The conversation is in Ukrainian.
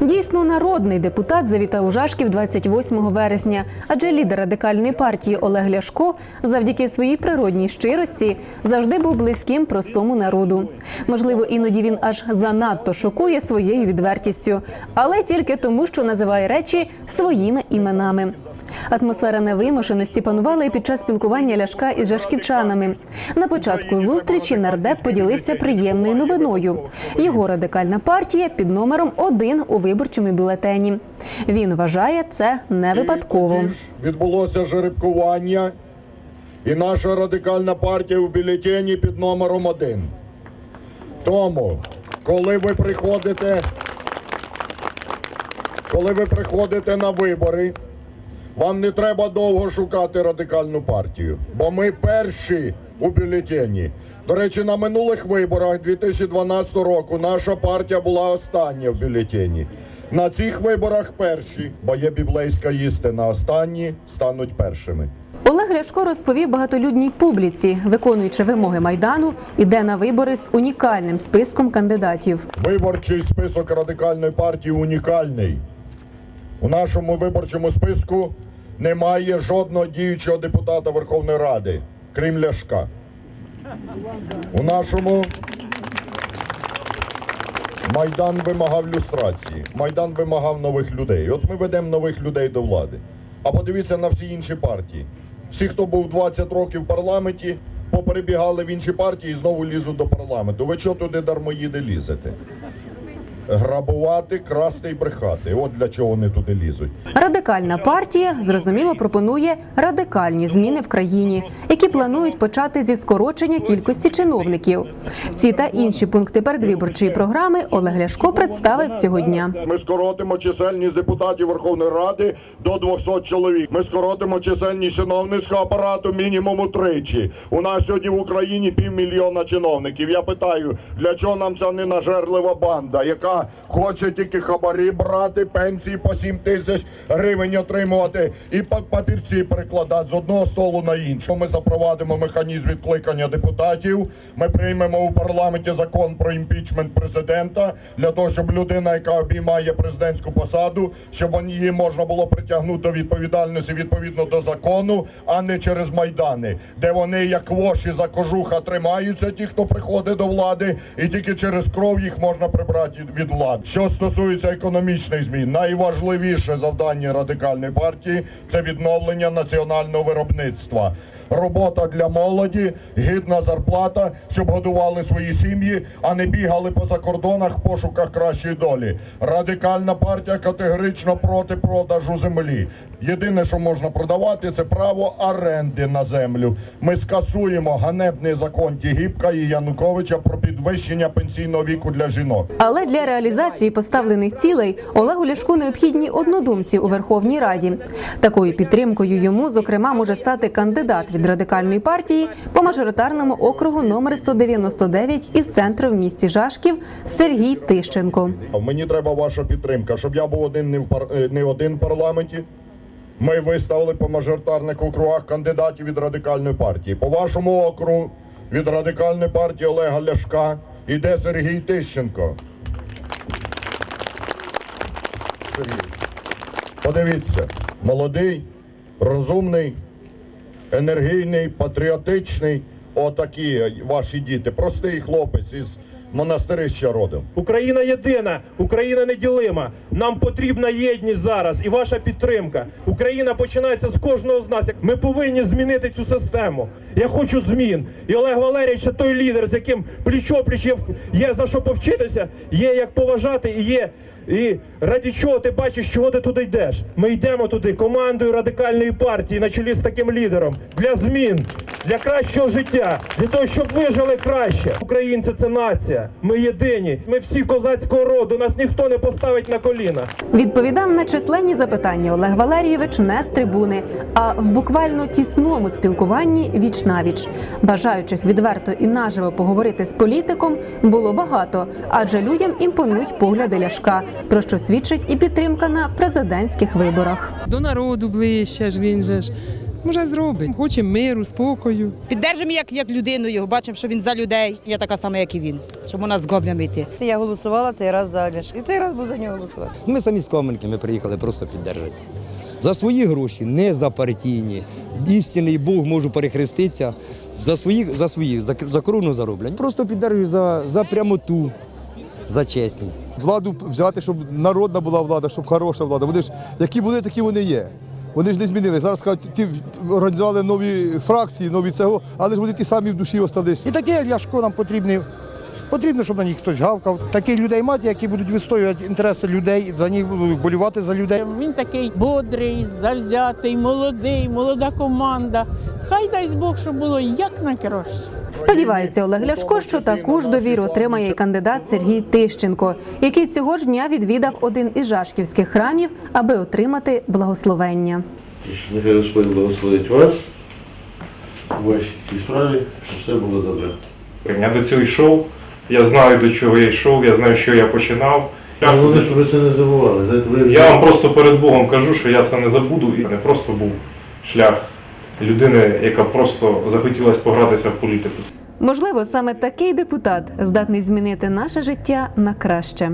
Дійсно, народний депутат завітав у Жашків 28 вересня, адже лідер радикальної партії Олег Ляшко завдяки своїй природній щирості завжди був близьким простому народу. Можливо, іноді він аж занадто шокує своєю відвертістю, але тільки тому, що називає речі своїми іменами. Атмосфера невимушеності панувала і під час спілкування Ляшка із жашківчанами. На початку зустрічі нардеп поділився приємною новиною. Його радикальна партія під номером один у виборчому бюлетені. Він вважає це не випадково. Відбулося жеребкування, і наша радикальна партія у бюлетені під номером один. Тому, коли ви приходите, коли ви приходите на вибори, вам не треба довго шукати радикальну партію, бо ми перші у бюлетені. До речі, на минулих виборах 2012 року наша партія була остання в бюлетені. На цих виборах перші, бо є біблейська істина, останні стануть першими. Олег Ляшко розповів багатолюдній публіці, виконуючи вимоги майдану, іде на вибори з унікальним списком кандидатів. Виборчий список радикальної партії унікальний. У нашому виборчому списку немає жодного діючого депутата Верховної Ради, крім Ляшка. У нашому Майдан вимагав люстрації, Майдан вимагав нових людей. От ми ведемо нових людей до влади. А подивіться на всі інші партії. Всі, хто був 20 років в парламенті, поперебігали в інші партії і знову лізуть до парламенту. Ви чого туди дармоїди лізете? Грабувати, красти і брехати. От для чого вони туди лізуть. Радикальна партія зрозуміло пропонує радикальні зміни в країні, які планують почати зі скорочення кількості чиновників. Ці та інші пункти передвиборчої програми Олег Ляшко представив цього дня. Ми скоротимо чисельність депутатів Верховної Ради до 200 чоловік. Ми скоротимо чисельність чиновницького апарату мінімум утричі. У нас сьогодні в Україні півмільйона чиновників. Я питаю, для чого нам ця ненажерлива банда, яка хоче тільки хабарі брати, пенсії по 7 тисяч гривень отримувати і папірці перекладати з одного столу на інший. Ми запровадимо механізм відкликання депутатів. Ми приймемо у парламенті закон про імпічмент президента для того, щоб людина, яка обіймає президентську посаду, щоб її можна було притягнути до відповідальності відповідно до закону, а не через майдани, де вони як воші за кожуха тримаються, ті, хто приходить до влади, і тільки через кров їх можна прибрати від влади. Що стосується економічних змін, найважливіше завдання радикальної партії це відновлення національного виробництва. Робота для молоді, гідна зарплата, щоб годували свої сім'ї, а не бігали по закордонах в пошуках кращої долі. Радикальна партія категорично проти продажу землі. Єдине, що можна продавати, це право оренди на землю. Ми скасуємо ганебний закон Тігіпка і Януковича про підвищення пенсійного віку для жінок. Але для реалізації поставлених цілей Олегу Ляшку необхідні однодумці у Верховній Раді. Такою підтримкою йому, зокрема, може стати кандидат від радикальної партії по мажоритарному округу номер 199 із центру в місті Жашків Сергій Тищенко. Мені треба ваша підтримка, щоб я був один не в пар... е, не один в парламенті. Ми виставили по мажоритарних округах кандидатів від радикальної партії. По вашому округу від радикальної партії Олега Ляшка іде Сергій Тищенко. Подивіться, молодий, розумний, енергійний, патріотичний. Отакі ваші діти. Простий хлопець із монастирища родом. Україна єдина, Україна неділима. Нам потрібна єдність зараз і ваша підтримка. Україна починається з кожного з нас. Ми повинні змінити цю систему. Я хочу змін. І Олег Валерійович це той лідер, з яким пліч-опліч є, є за що повчитися, є як поважати і є. І раді чого ти бачиш, чого ти туди йдеш? Ми йдемо туди командою радикальної партії на чолі з таким лідером для змін, для кращого життя, для того, щоб ви жили краще. Українці це нація. Ми єдині. Ми всі козацького роду. Нас ніхто не поставить на коліна. Відповідав на численні запитання Олег Валерійович не з трибуни, а в буквально тісному спілкуванні віч навіч. Бажаючих відверто і наживо поговорити з політиком було багато, адже людям імпонують погляди ляшка, про що свідчить і підтримка на президентських виборах. до народу ближче ж він же ж. Може, зробить. Хочемо миру, спокою. Піддержимо як, як людину його, бачимо, що він за людей. Я така сама, як і він, щоб у нас з гоблями йти. Я голосувала цей раз за Ляшка. І цей раз буду за нього голосувати. Ми самі з Каменки, ми приїхали просто піддержати. За свої гроші, не за партійні. Істинний Бог можу перехреститися. За свої, за свої, за, за корону зароблять. Просто піддержую за, за прямоту, за чесність. владу взяти, щоб народна була влада, щоб хороша влада. Вони ж які були, такі вони є. Вони ж не змінили. Зараз кажуть, ті організували нові фракції, нові цього, але ж вони ті самі в душі остались. І таке, як Ляшко, нам потрібні. Потрібно, щоб на них хтось гавкав. Таких людей мати, які будуть відстоювати інтереси людей, за них будуть болювати за людей. Він такий бодрий, завзятий, молодий, молода команда. Хай дасть Бог, щоб було як найкраще. Сподівається Олег Ляшко, що таку ж довіру отримає і кандидат Сергій Тищенко, який цього ж дня відвідав один із жашківських храмів, аби отримати благословення. Нехай Господь благословить вас у вашій цій справі, щоб все було добре. Я до цього йшов, я знаю, до чого я йшов, я знаю, що я починав. Я, Головне, щоб ви це не забували. Знаєте, ви я вам просто перед Богом кажу, що я це не забуду, і не просто був шлях людини, яка просто захотілась погратися в політику. Можливо, саме такий депутат здатний змінити наше життя на краще.